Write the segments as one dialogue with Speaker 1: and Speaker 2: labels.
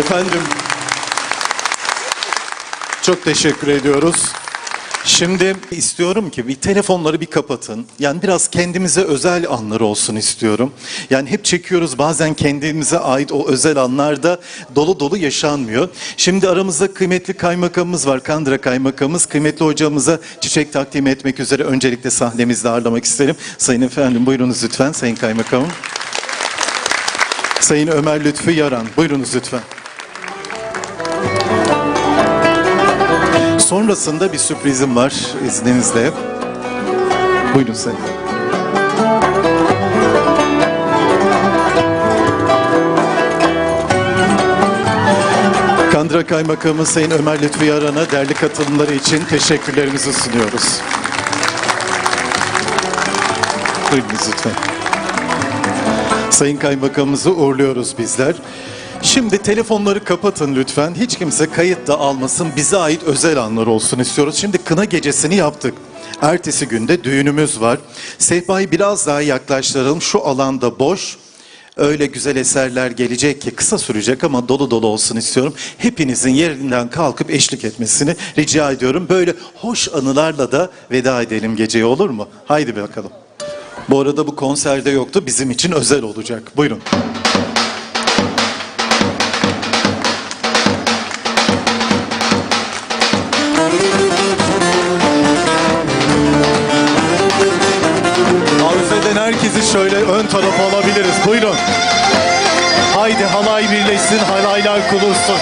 Speaker 1: Efendim çok teşekkür ediyoruz. Şimdi istiyorum ki bir telefonları bir kapatın. Yani biraz kendimize özel anlar olsun istiyorum. Yani hep çekiyoruz bazen kendimize ait o özel anlarda dolu dolu yaşanmıyor. Şimdi aramızda kıymetli kaymakamımız var. Kandıra kaymakamımız. Kıymetli hocamıza çiçek takdim etmek üzere öncelikle sahnemizde ağırlamak isterim. Sayın efendim buyurunuz lütfen sayın kaymakamım. Sayın Ömer Lütfü Yaran buyurunuz lütfen. Sonrasında bir sürprizim var izninizle. Buyurun sayın. Kandıra Kaymakamı Sayın Ömer Lütfü Yaran'a değerli katılımları için teşekkürlerimizi sunuyoruz. Buyurunuz lütfen. Sayın Kaymakamımızı uğurluyoruz bizler. Şimdi telefonları kapatın lütfen. Hiç kimse kayıt da almasın. Bize ait özel anlar olsun istiyoruz. Şimdi kına gecesini yaptık. Ertesi günde düğünümüz var. Sehpayı biraz daha yaklaştıralım. Şu alanda boş. Öyle güzel eserler gelecek ki kısa sürecek ama dolu dolu olsun istiyorum. Hepinizin yerinden kalkıp eşlik etmesini rica ediyorum. Böyle hoş anılarla da veda edelim geceye olur mu? Haydi bakalım. Bu arada bu konserde yoktu. Bizim için özel olacak. Buyurun. Herkesi şöyle ön tarafa alabiliriz. Buyurun. Haydi halay birleşsin, halaylar kulursun.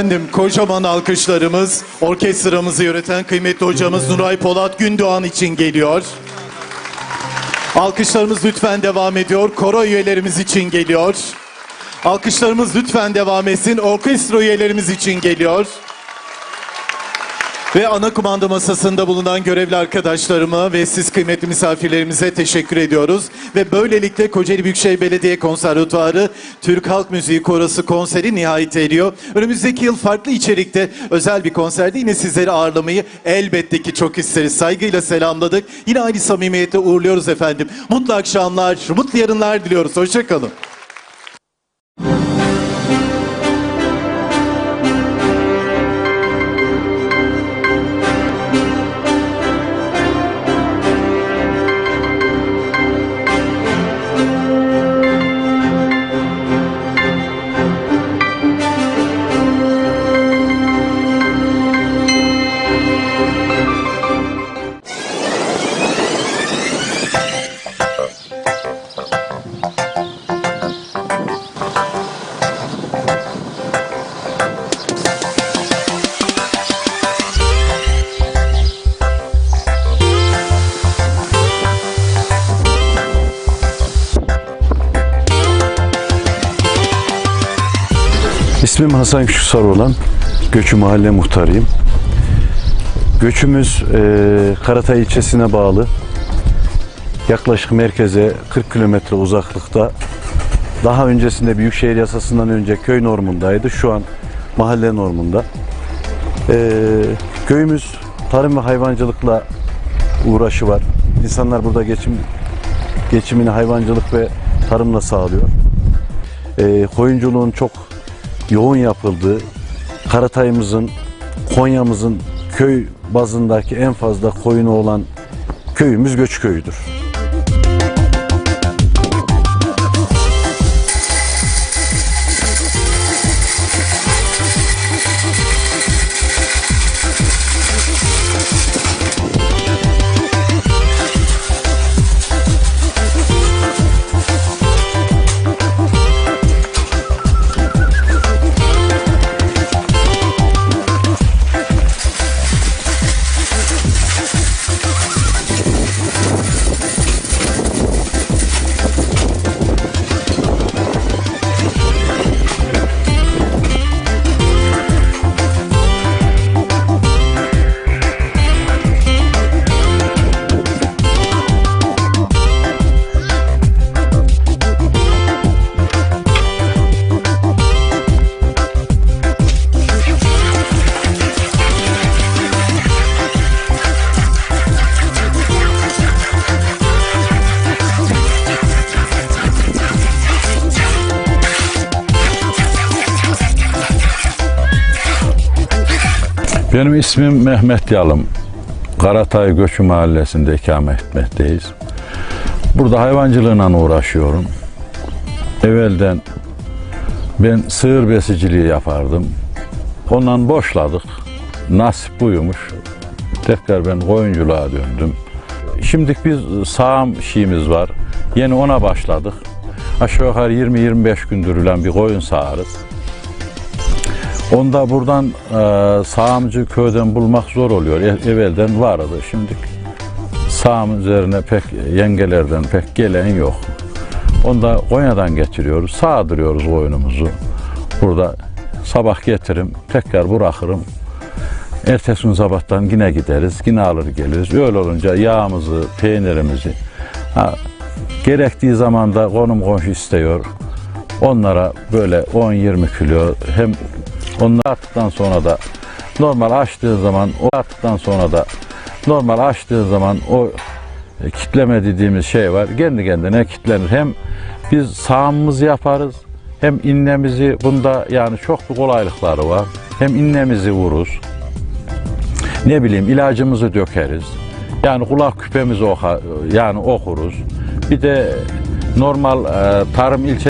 Speaker 1: Efendim kocaman alkışlarımız orkestramızı yöneten kıymetli hocamız Nuray Polat Gündoğan için geliyor. Alkışlarımız lütfen devam ediyor. Koro üyelerimiz için geliyor. Alkışlarımız lütfen devam etsin. Orkestra üyelerimiz için geliyor. Ve ana kumanda masasında bulunan görevli arkadaşlarıma ve siz kıymetli misafirlerimize teşekkür ediyoruz. Ve böylelikle Kocaeli Büyükşehir Belediye Konservatuarı Türk Halk Müziği Korosu konseri nihayet eriyor. Önümüzdeki yıl farklı içerikte özel bir konserde yine sizleri ağırlamayı elbette ki çok isteriz. Saygıyla selamladık. Yine aynı samimiyette uğurluyoruz efendim. Mutlu akşamlar, mutlu yarınlar diliyoruz. Hoşçakalın.
Speaker 2: İsmim Hasan Küçük Saroğlan. Göçü Mahalle Muhtarıyım. Göçümüz e, Karatay ilçesine bağlı. Yaklaşık merkeze 40 kilometre uzaklıkta. Daha öncesinde Büyükşehir Yasası'ndan önce köy normundaydı. Şu an mahalle normunda. E, köyümüz tarım ve hayvancılıkla uğraşı var. İnsanlar burada geçim geçimini hayvancılık ve tarımla sağlıyor. E, koyunculuğun çok yoğun yapıldığı, Karatay'ımızın, Konya'mızın köy bazındaki en fazla koyunu olan köyümüz Göç
Speaker 3: Benim ismim Mehmet Yalım. Karatay Göçü Mahallesi'nde ikamet etmekteyiz. Burada hayvancılığına uğraşıyorum. Evvelden ben sığır besiciliği yapardım. Ondan boşladık. Nasip buymuş. Tekrar ben koyunculuğa döndüm. Şimdi biz sağım şeyimiz var. Yeni ona başladık. Aşağı yukarı 20-25 gündür ülen bir koyun sağarız. Onda buradan e, sağımcı köyden bulmak zor oluyor. E- evvelden vardı. Şimdi sağım üzerine pek yengelerden pek gelen yok. Onda Konya'dan getiriyoruz. Sağdırıyoruz koyunumuzu. Burada sabah getirim, tekrar bırakırım. Ertesi gün sabahtan yine gideriz, yine alır geliriz. Öyle olunca yağımızı, peynirimizi, ha, gerektiği zaman da konum komşu istiyor. Onlara böyle 10-20 kilo hem onlar attıktan sonra da normal açtığı zaman o attıktan sonra da normal açtığı zaman o e, kitleme dediğimiz şey var. Kendi kendine kitlenir. Hem biz sağımımızı yaparız hem innemizi bunda yani çok bir kolaylıkları var. Hem innemizi vururuz. Ne bileyim ilacımızı dökeriz. Yani kulak küpemizi oka, yani okuruz. Bir de normal e, tarım ilçe